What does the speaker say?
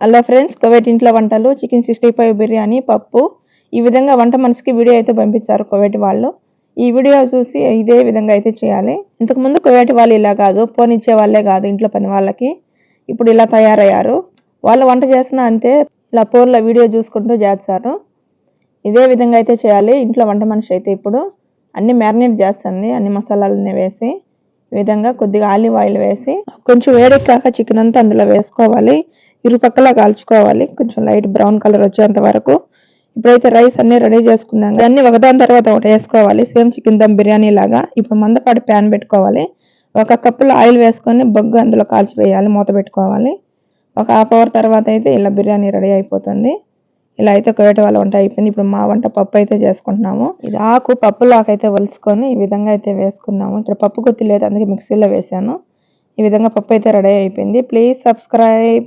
అలా friends Kuwait ఇంట్లో వంటలు చికెన్ సిక్స్టీ ఫైవ్ బిర్యానీ పప్పు ఈ విధంగా వంట మనసుకి వీడియో అయితే పంపించారు కువైట్ వాళ్ళు. ఈ వీడియో చూసి ఇదే విధంగా అయితే చేయాలి. ఇంతకుముందు కువైట్ వాళ్ళు ఇలా కాదు ఫోన్ ఇచ్చే వాళ్ళే కాదు ఇంట్లో పని వాళ్ళకి. ఇప్పుడు ఇలా తయారయ్యారు. వాళ్ళు వంట చేసినా అంతే ఇలా ఫోన్లో వీడియో చూసుకుంటూ చేస్తారు. ఇదే విధంగా అయితే చేయాలి ఇంట్లో వంట మనిషి అయితే ఇప్పుడు. అన్ని మ్యారినేట్ చేస్తుంది అన్ని మసాలాలన్నీ వేసి ఈ విధంగా కొద్దిగా ఆలివ్ ఆయిల్ వేసి కొంచెం వేడెక్కాక చికెన్ అంతా అందులో వేసుకోవాలి. ఇరుపక్కల కాల్చుకోవాలి. కొంచెం లైట్ బ్రౌన్ కలర్ వచ్చేంత వరకు. ఇప్పుడైతే రైస్ అన్ని రెడీ చేసుకున్నాం. అన్ని ఒకదాని తర్వాత ఒకటి వేసుకోవాలి. సేమ్ చికెన్ దమ్ బిర్యానీ లాగా. ఇప్పుడు మందపాటి ప్యాన్ పెట్టుకోవాలి. ఒక కప్పులో ఆయిల్ వేసుకొని బొగ్గు అందులో కాల్చివేయాలి మూత పెట్టుకోవాలి. ఒక హాఫ్ అవర్ తర్వాత అయితే ఇలా బిర్యానీ రెడీ అయిపోతుంది. ఇలా అయితే కోయట వాళ్ళ వంట అయిపోయింది. ఇప్పుడు మా వంట పప్పు అయితే చేసుకుంటున్నాము. ఇది ఆకు పప్పులాకైతే అయితే వలుసుకొని ఈ విధంగా అయితే వేసుకున్నాము. ఇక్కడ పప్పు గుత్తి లేదు. అందుకే మిక్సీలో వేసాను ఈ విధంగా పప్పు అయితే రెడీ అయిపోయింది. Please subscribe.